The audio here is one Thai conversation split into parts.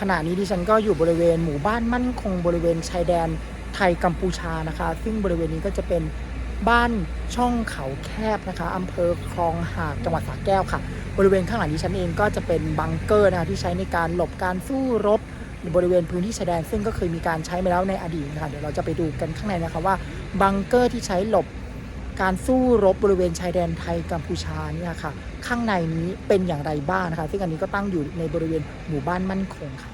ขณะนี้ดิฉันก็อยู่บริเวณหมู่บ้านมั่นคงบริเวณชายแดนไทยกัมพูชานะคะ ซึ่งบริเวณนี้ก็จะเป็นบ้านช่องเขาแคบนะคะอำเภอคลองหาดจังหวัดสระแก้วค่ะ บริเวณข้างหลังดิฉันเองก็จะเป็นบังเกอร์นะคะที่ใช้ในการหลบการสู้รบบริเวณพื้นที่ชายแดนซึ่งก็เคยมีการใช้มาแล้วในอดีตนะคะเดี๋ยวเราจะไปดูกันข้างในนะคะว่าบังเกอร์ที่ใช้หลบ การสู้รบบริเวณชายแดนไทยกัมพูชาเนี่ยค่ะ ข้างในนี้เป็นอย่างไรบ้างนะคะ ซึ่งอันนี้ก็ตั้งอยู่ในบริเวณหมู่บ้านมั่นคงค่ะ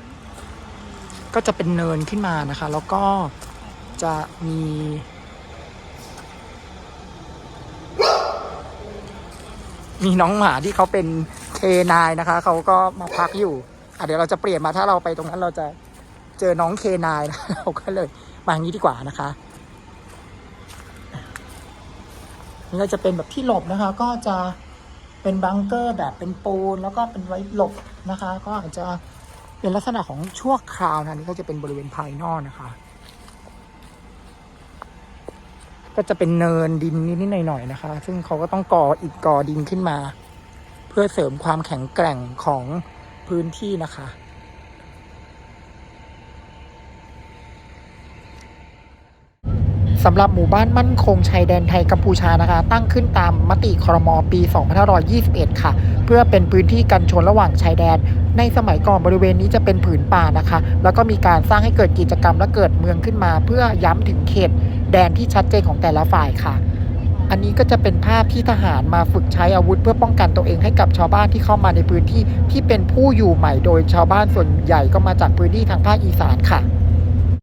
ก็จะเป็นเนินขึ้นมานะคะ แล้วก็จะมีมีน้องหมาที่เขาเป็นเคนายนะคะ เขาก็มาพักอยู่อะเดี๋ยวเราจะเปลี่ยนมาถ้าเราไปตรงนั้นเราจะเจอน้องเคนายนะเราก็เลยมาอย่างนี้ดีกว่านะคะ ก็จะเป็นแบบที่หลบนะคะ ก็จะเป็นบังเกอร์แบบเป็นปูน แล้วก็เป็นไว้หลบนะคะ ก็อาจจะเป็นลักษณะของชั่วคราวนะนี่ก็จะเป็นบริเวณภายนอกนะคะ ก็จะเป็นเนินดินนิดๆหน่อยๆนะคะ ซึ่งเขาก็ต้องก่ออิฐก่อดินขึ้นมา เพื่อเสริมความแข็งแกร่งของพื้นที่นะคะ สำหรับหมู่บ้านมั่นคงชายแดนไทยกัมพูชานะคะ ตั้งขึ้นตามมติครมปี 2521 ค่ะ เพื่อเป็นพื้นที่กันชนระหว่างชายแดน ในสมัยก่อนบริเวณนี้จะเป็นผืนป่านะคะ แล้วก็มีการสร้างให้เกิดกิจกรรมและเกิดเมืองขึ้นมา เพื่อย้ำถึงเขตแดนที่ชัดเจนของแต่ละฝ่ายค่ะ อันนี้ก็จะเป็นภาพที่ทหารมาฝึกใช้อาวุธ เพื่อป้องกันตัวเองให้กับชาวบ้านที่เข้ามาในพื้นที่ที่เป็นผู้อยู่ใหม่โดยชาวบ้านส่วนใหญ่ก็มาจากพื้นที่ทางภาคอีสานค่ะ